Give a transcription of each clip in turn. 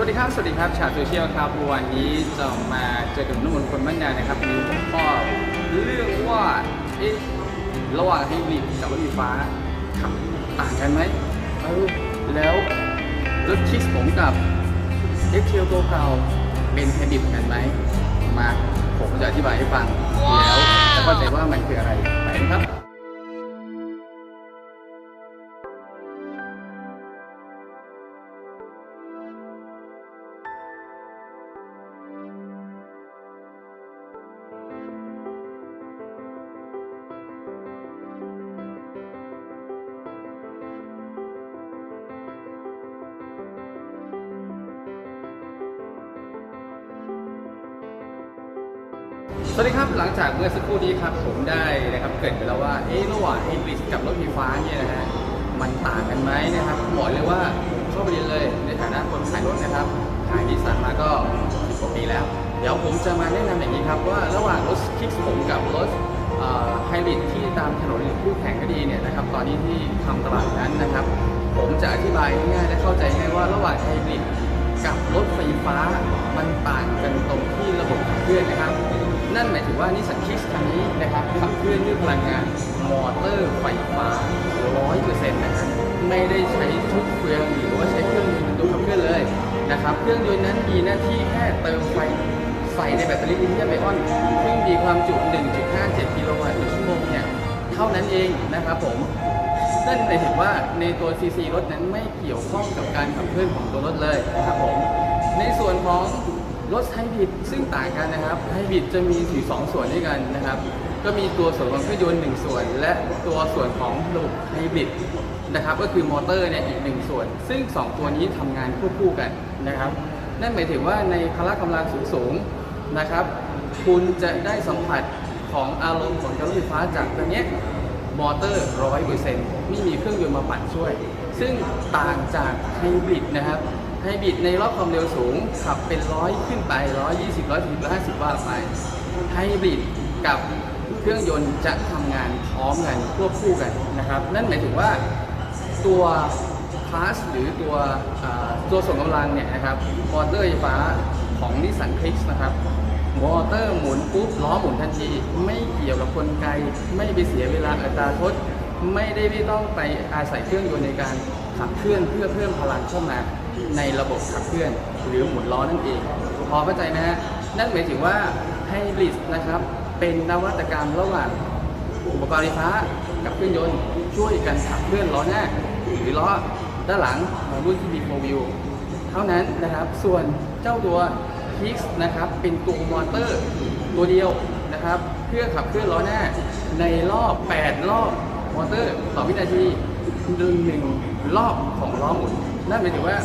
วัสดีครับ สวัสดีครับชาวโซเชียลครับ วันนี้จะมาเจอกับนุ่มนคนบ้านนานะครับมีหัวข้อเรื่องว่าเอ๊ะระหว่างไฮบริดกับรถไฟฟ้าขับต่างกันไหมเออแล้วรถคิสผมกับเอ็กเทลตัวเก่าเป็นไฮบริดกันไหมมาผมจะอธิบายให้ฟังแล้วจะเข้าใจว่ามันคืออะไรไปนะครับ สวัสดีครับหลังจากเมื่อสักครู่นี้ครับผมได้นะครับเกิดไปแล้วว่าเอ๊ะระหว่างไฮบริดกับรถไฟฟ้าเนี่ยนะฮะมันต่างกันไหมนะครับบอกเลยว่าผมเข้าประเด็นเลยในฐานะคนขายรถนะครับขายนิสสันมาก็10กว่าปีแล้ว เดี๋ยวผมจะมาแนะนำอย่างนี้ครับว่าระหว่างรถคิกผมกับรถไฮบริดที่ตามถนนหรือคู่แข่งก็ดีเนี่ยนะครับตอนนี้ที่ทำตลาดนั้นนะครับ ผมจะอธิบายง่ายและเข้าใจง่ายว่าระหว่างไฮบริดกับรถไฟฟ้ามันต่างกันตรงที่ระบบขับเคลื่อนนะครับ นั่นหมายถึงว่านิสสันคิกคันนี้นะครับขับเคลื่อนด้วยพลังงานมอเตอร์ไฟฟ้า 100%นะครับไม่ได้ใช้ชุดเครื่องหรือว่าใช้เครื่องยนต์เป็นตัวขับเคลื่อนเลยนะครับเครื่องยนต์นั้นมีหน้าที่แค่เติมไฟใส่ในแบตเตอรี่ลิเธียมไอออนซึ่งมีความจุ 1.57 กิโลวัตต์ต่อชั่วโมงเนี่ยเท่านั้นเองนะครับผมนั่นหมายถึงว่าในตัวซีซีรถนั้นไม่เกี่ยวข้องกับการขับเคลื่อนของตัวรถเลยนะครับผมในส่วนของ รถไฮบริดซึ่งต่างกันนะครับไฮบริดจะมีอยู่สองส่วนด้วยกันนะครับ ก็มีตัวส่วนของเครื่องยนต์หนึ่งส่วน และตัวส่วนของระบบไฮบริดนะครับ ก็คือมอเตอร์เนี่ยอีกหนึ่งส่วน ซึ่งสองตัวนี้ทำงานควบคู่กันนะครับ นั่นหมายถึงว่าในพละกำลังสูงๆนะครับ คุณจะได้สัมผัสของอารมณ์ของรถไฟฟ้าจากตัวนี้มอเตอร์100%ไม่มีเครื่องยนต์มาปั่นช่วย ซึ่งต่างจากไฮบริดนะครับ ไฮบริดในรอบความเร็วสูงขับเป็นร้อยขึ้นไป120 140 150ว่าไปไฮบริดกับเครื่องยนต์จะทำงานพร้อมกันควบคู่กันนะครับ นั่นหมายถึงว่าตัวคลาสหรือตัวตัวส่งกำลังเนี่ยนะครับมอเตอร์ไฟฟ้าของนิสสันคลิกนะครับมอเตอร์หมุนปุ๊บล้อหมุนทันที ไม่เกี่ยวกับกลไกล ไม่ไปเสียเวลาอัตราทด ไม่ได้ไม่ต้องไปอาศัยเครื่องยนต์ในการขับเคลื่อนเพื่อเพิ่มพลังเข้ามาในระบบขับเคลื่อนหรือหมุนล้อนั่นเอง พอเข้าใจนะฮะนั่นหมายถึงว่าไฮบริดนะครับเป็นนวัตกรรมระหว่างอุปกรณ์ไฟฟ้ากับเครื่องยนต์ช่วยกันขับเคลื่อนล้อหน้าหรือล้อด้านหลังของรุ่นที่มีโฟวิวเท่านั้นนะครับส่วนเจ้าตัว X นะครับเป็นตัวมอเตอร์ตัวเดียวนะครับเพื่อขับเคลื่อนล้อหน้าในรอบ 8 รอบ มอเตอร์ต่อวินาทีหนึ่งหนึ่งรอบของล้อหมุน นั่นหมายถึงว่า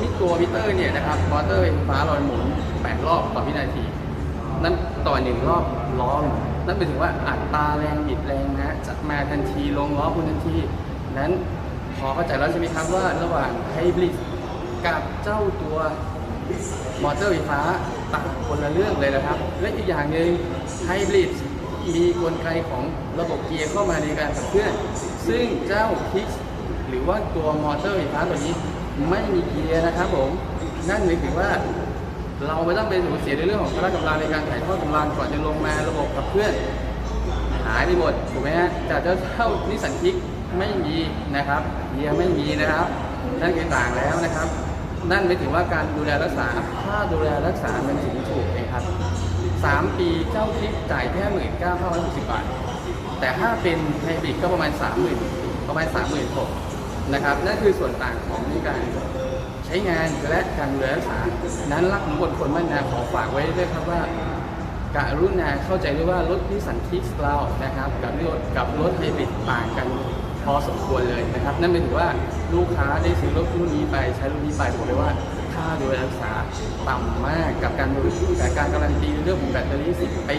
มิตัวมิเตอร์เนี่ยนะครับมอเตอร์ไฟฟ้าเราหมุน8รอบต่อวินาที นั้นต่อหนึ่งรอบล้อมนั่นหมายถึงว่าอัตราแรงบิดแรงนะจะมาทันทีลงล้อคุณทันที นั้นพอเข้าใจแล้วใช่ไหมครับว่าระหว่างไฮบริดกับเจ้าตัวมอเตอร์ไฟฟ้าต่างคนละเรื่องเลยนะครับ และอีกอย่างหนึ่งไฮบริด มีกลไกของระบบเกียร์เข้ามาในการขับเคลื่อน ซึ่งเจ้าคิกหรือว่าตัวมอเตอร์ไฟฟ้าตัวนี้ไม่มีเกียร์นะครับผม นั่นหมายถึงว่า เราไม่ต้องไปสูญเสียในเรื่องของพละกำลังในการถ่ายทอดกำลังก่อนจะลงมาระบบขับเคลื่อนหายไปหมดถูกไหมฮะจากเจ้าเท่านิสันคิกไม่มีนะครับเกียร์ไม่มีนะครับนั่นคือต่างแล้วนะครับ นั่นไม่ถึงว่าการดูแลรักษาค่าดูแลรักษามันถึงถูกเองครับ สามปีเจ้าคลิกจ่ายแค่หมื่นเก้าพันหกสิบบาท แต่ถ้าเป็นไฮบริดก็ประมาณ 3 0,000 ประมาณ 3 6 0 0 0นะครับ นั่นคือส่วนต่างของในการใช้งานและการดูแลรักษา นั้นรักของคนคนบ้านนาขอฝากไว้ด้วยครับว่าการุณาเข้าใจด้วยว่ารถนิสสันคิกเรานะครับ กับรถกับรถไฮบริดต่างกันพอสมควรเลยนะครับ นั่นหมายถึงว่าลูกค้าได้ซื้อรถรุ่นนี้ไปใช้รุ่นนี้ไปบอกเลยว่า ค่าโดยรักษาต่ำมากกับการดูแต่การการันตีเรื่องของแบตเตอรี่ 10 ปี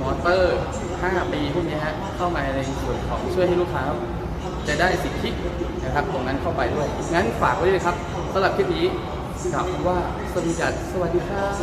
มอเตอร์ 5 ปีพวกนี้ฮะเข้ามาในส่วนของช่วยให้ลูกค้าจะได้สิทธินะครับตรงนั้นเข้าไปด้วย งั้นฝากไว้เลยครับสำหรับคลิปนี้กล่าวว่าสวัสดีจัดสวัสดีครับ